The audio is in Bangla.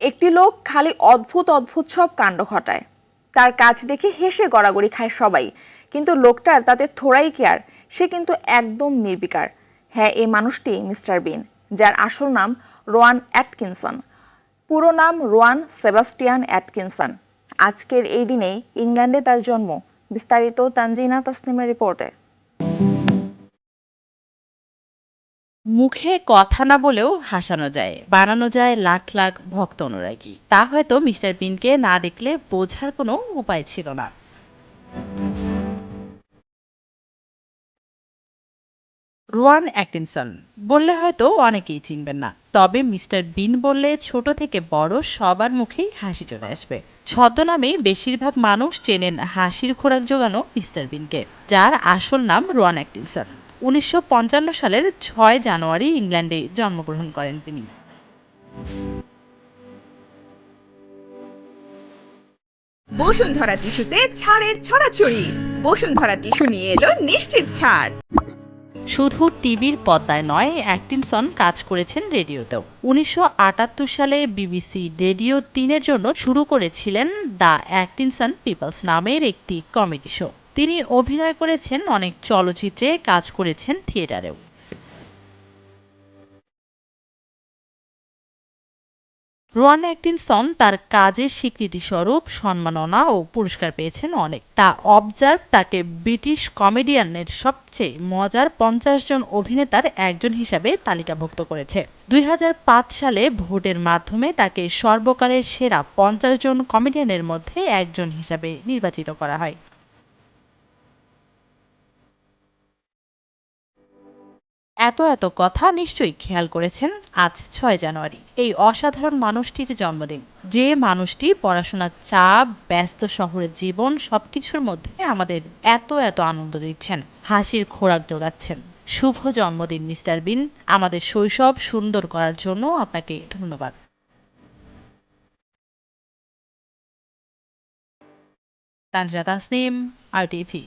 একটি লোক খালি অদ্ভুত অদ্ভুত সব কাণ্ড ঘটায়। তার কাজ দেখে হেসে গড়াগড়ি খায় সবাই, কিন্তু লোকটার তাতে থোড়াই কেয়ার, সে কিন্তু একদম নির্বিকার। হ্যাঁ এই মানুষটি মিস্টার বিন, যার আসল নাম রোয়ান অ্যাটকিনসন। পুরো নাম রোয়ান সেবাস্টিয়ান অ্যাটকিনসন। আজকের এই দিনেই ইংল্যান্ডে তার জন্ম, বিস্তারিত তানজিনা তাসনিমের রিপোর্টে। মুখে কথা না বলেও হাসানো যায়, বানানো যায় লাখ লাখ ভক্ত অনুরাগী। তা হয়তো মিস্টার বিনকে না দেখলে বোঝার কোনো উপায় ছিল না। রোয়ান অ্যাটকিনসন বললে হয়তো অনেকেই চিনবেন না, তবে মিস্টার বিন বললে ছোট থেকে বড় সবার মুখেই হাসি চলে আসবে। ছদ্মনামে বেশিরভাগ মানুষ চেনেন হাসির খোরাক জোগানো মিস্টার বিনকে, যার আসল নাম রোয়ান অ্যাটকিনসন উনিশশো পঞ্চান্ন সালের ছয় জানুয়ারি ইংল্যান্ডে জন্মগ্রহণ করেন তিনি। বসুন্ধরা টিস্যুতে ছাড়ের ছড়াছড়ি। বসুন্ধরা টিস্যু নিয়ে এলো নিশ্চিত ছাড়। শুধু টিভির পর্দায় নয় অ্যাটকিনসন কাজ করেছেন রেডিওতেও। উনিশশো আটাত্তর সালে বিবিসি রেডিও তিনের জন্য শুরু করেছিলেন দ্য অ্যাটকিনসন পিপলস নামের একটি কমেডি শো। তিনি অভিনয় করেছেন অনেক চলচ্চিত্রে, কাজ করেছেন থিয়েটারেও। রোয়ান অ্যাটকিনসন তার কাজের স্বীকৃতি স্বরূপ সম্মাননা ও পুরস্কার পেয়েছেন অনেক। তা অবজার্ভ তাকে ব্রিটিশ কমেডিয়ানের সবচেয়ে মজার পঞ্চাশ জন অভিনেতার একজন হিসাবে তালিকাভুক্ত করেছে। দুই হাজার পাঁচ সালে ভোটের মাধ্যমে তাকে সর্বকালের সেরা পঞ্চাশ জন কমেডিয়ানের মধ্যে একজন হিসাবে নির্বাচিত করা হয়। এত এত কথা নিশ্চয়ই খেয়াল করেছেন আজ ছয় জানুয়ারি, এই অসাধারণ মানুষটির জন্মদিন। যে মানুষটি পড়াশোনার চাপ, ব্যস্ত শহরের জীবন সবকিছুর মধ্যে আমাদের এত এত আনন্দ দিচ্ছেন, হাসির খোরাক জোগাচ্ছেন। শুভ জন্মদিন, মিস্টার বিন। আমাদের শৈশব সুন্দর করার জন্য আপনাকে ধন্যবাদ। তানজা তাসনিম, আর টিভি